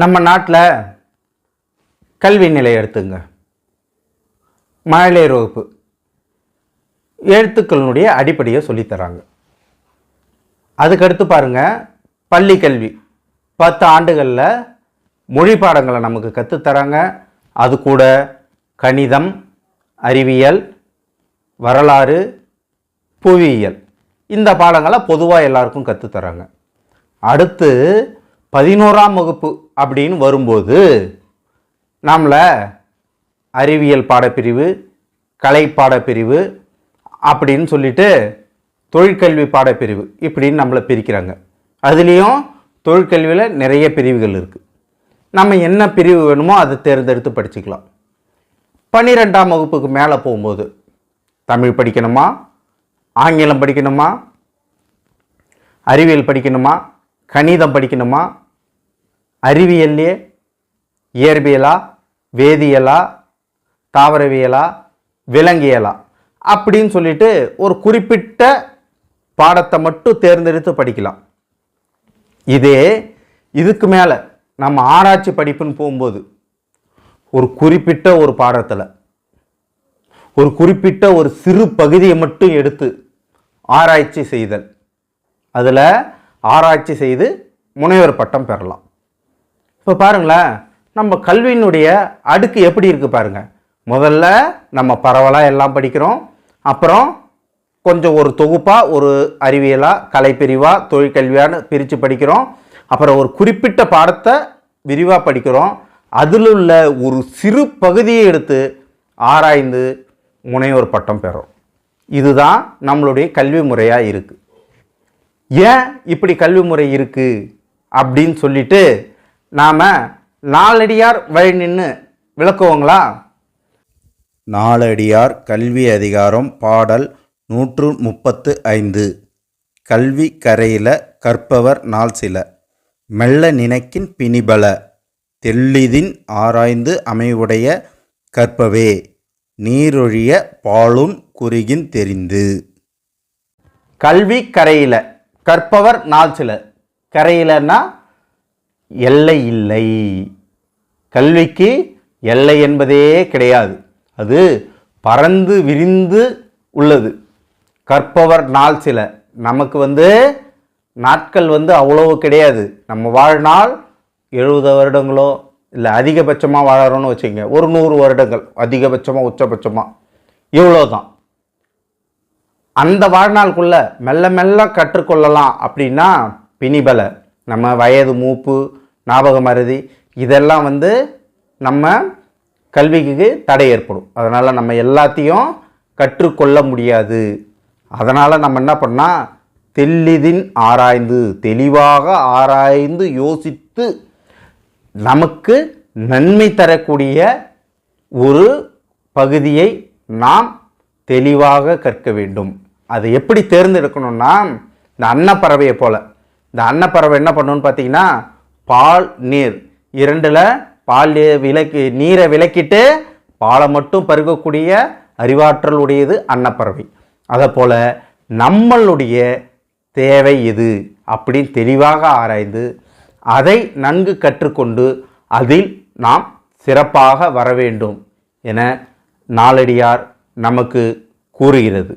நம்ம நாட்டில் கல்வி நிலை எடுத்துங்க. மழலையர் வகுப்பு. எழுத்துக்களினுடைய அடிப்படையை சொல்லித்தராங்க. அதுக்கடுத்து பாருங்க பள்ளி கல்வி. பத்து ஆண்டுகளில் மொழி பாடங்களை நமக்கு கற்றுத்தராங்க அது கூட கணிதம் அறிவியல் வரலாறு புவியியல். இந்த பாடங்களை பொதுவாக எல்லாருக்கும் கற்றுத்தராங்க அடுத்து பதினோராம் வகுப்பு அப்படின்னு வரும்போது நம்மளை அறிவியல் பாடப்பிரிவு கலை பாடப்பிரிவு அப்படின்னு சொல்லிட்டு தொழிற்கல்வி பாடப்பிரிவு இப்படின்னு நம்மளை பிரிக்கிறாங்க. அதுலேயும் தொழிற்கல்வியில் நிறைய பிரிவுகள் இருக்குது நம்ம என்ன பிரிவு வேணுமோ அதை தேர்ந்தெடுத்து படிச்சுக்கலாம். பன்னிரெண்டாம் வகுப்புக்கு மேலே போகும்போது தமிழ் படிக்கணுமா? ஆங்கிலம் படிக்கணுமா? அறிவியல் படிக்கணுமா? கணிதம் படிக்கணுமா? அறிவியல்லையே இயற்பியலா வேதியியலா தாவரவியலா விலங்கியலா அப்படின்னு சொல்லிட்டு ஒரு குறிப்பிட்ட பாடத்தை மட்டும் தேர்ந்தெடுத்து படிக்கலாம். இதே இதுக்கு மேலே நம்ம ஆராய்ச்சி படிப்புன்னு போகும்போது ஒரு குறிப்பிட்ட ஒரு பாடத்தில் ஒரு குறிப்பிட்ட ஒரு சிறு பகுதியை மட்டும் எடுத்து ஆராய்ச்சி செய்தல். அதில் ஆராய்ச்சி செய்து முனைவர் பட்டம் பெறலாம். இப்போ பாருங்களேன் நம்ம கல்வியினுடைய அடுக்கு எப்படி இருக்குது பாருங்கள் முதல்ல நம்ம பரவலாக எல்லாம் படிக்கிறோம். அப்புறம் கொஞ்சம் ஒரு தொகுப்பாக ஒரு அறிவியலாக கலைப்பிரிவாக தொழிற்கல்வியான்னு பிரித்து படிக்கிறோம். அப்புறம் ஒரு குறிப்பிட்ட பாடத்தை விரிவாக படிக்கிறோம். அதில் உள்ள ஒரு சிறு பகுதியை எடுத்து ஆராய்ந்து முனைவர் பட்டம் பெறும். இதுதான் நம்மளுடைய கல்வி முறையாக இருக்குது ஏன் இப்படி கல்வி முறை இருக்குது அப்படின்னு சொல்லிட்டு நாம் நாலடியார் வழி நின்று விளக்குவோங்களா? நாலடியார் கல்வி அதிகாரம் பாடல் நூற்று முப்பத்து ஐந்து. கல்வி கரையில கற்பவர் நாள் சில. மெல்ல நினைக்கின் பிணிபல. தெள்ளிதின் ஆராய்ந்து அமைவுடைய கற்பவே. நீரொழிய பாலுன் குறுகின் தெரிந்து. கல்வி கரையில கற்பவர் நாள் சில. கரையிலன்னா எல்லை இல்லை. கல்விக்கு எல்லை என்பதே கிடையாது. அது பறந்து விரிந்து உள்ளது. கற்பவர் நாள் சில. நமக்கு வந்து நாட்கள் வந்து அவ்வளவு கிடையாது. நம்ம வாழ்நாள் எழுபது வருடங்களோ இல்லை அதிகபட்சமாக வாழறோன்னு வச்சுக்கோங்க. ஒரு நூறு வருடங்கள். அதிகபட்சமாக உச்சபட்சமாக இவ்வளோ தான் அந்த வாழ்நாளுக்குள்ளே மெல்ல மெல்ல கற்றுக்கொள்ளலாம் அப்படின்னா பிணிபலை. நம்ம வயது மூப்பு ஞாபக மருதி இதெல்லாம் வந்து நம்ம கல்விக்கு தடை ஏற்படும். அதனால் நம்ம எல்லாத்தையும் கற்றுக்கொள்ள முடியாது. அதனால் நம்ம என்ன பண்ணால் தெல்லிதின் ஆராய்ந்து தெளிவாக ஆராய்ந்து யோசித்து நமக்கு நன்மை தரக்கூடிய ஒரு பகுதியை நாம் தெளிவாக கற்க வேண்டும். அதை எப்படி தேர்ந்தெடுக்கணும்னா இந்த அன்னப்பறவையை போல். இந்த அன்னப்பறவை என்ன பண்ணுன்னு பார்த்தீங்கன்னா பால் நீர். இரண்டில் பால் விளக்கி விலக்கி நீரை விலக்கிட்டு பாலை மட்டும் பருகக்கூடிய அறிவாற்றல் உடையது அன்னப்பறவை. அதை போல் நம்மளுடைய தேவை எது அப்படின்னு தெளிவாக ஆராய்ந்து அதை நன்கு கற்றுக்கொண்டு அதில் நாம் சிறப்பாக வர வேண்டும் என நாளடியார் நமக்கு கூறுகிறது.